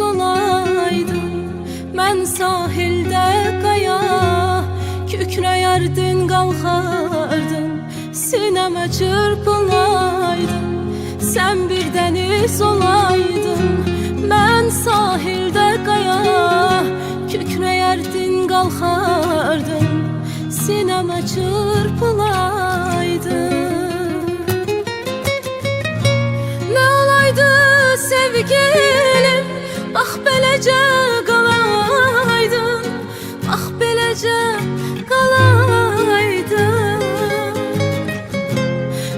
olaydın Mən sahildə qaya Kükrəyərdin, qalxardın Sinəmə çırpılaydın Sən bir dəniz olaydın Kükrəyərdin, qalxardın Sinəmə çırpılaydın Ne olaydı sevgilim? Bax beləcə qalaydın Bax beləcə qalaydın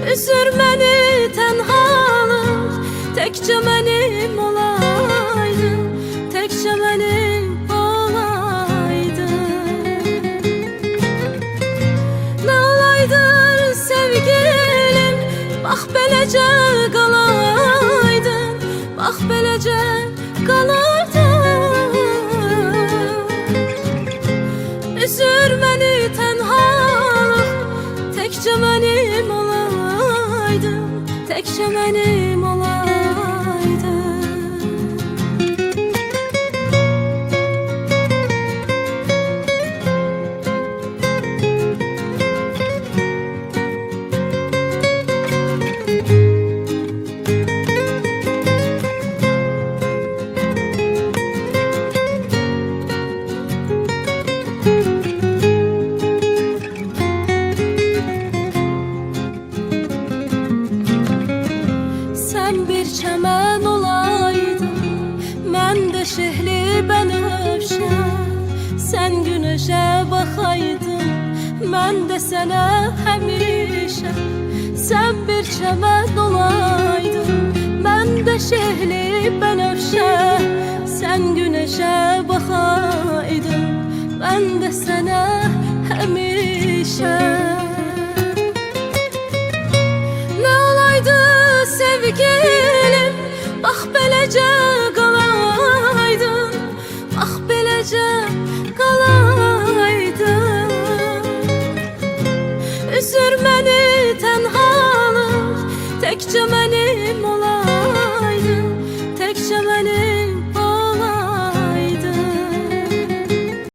Üzür məni tənhalıq Təkcə mənim olaydın Təkcə mənim olaydın sevgilim Bax beləcə qalaydın Bax beləcə qalaydın Üzür məni tənhalıq Təkcə mənim olaydın Təkcə mənim Sən bir çəmən olaydın. Mən də şehli bənövşə Sən günəşə baxaydın Mən də sənə həmişə Sən bir çəmən olaydın. Mən də şehli bənövşə Sən günəşə baxaydın Mən də sənə həmişə qalaydın Üzür məni tənhalıq Təkcə mənim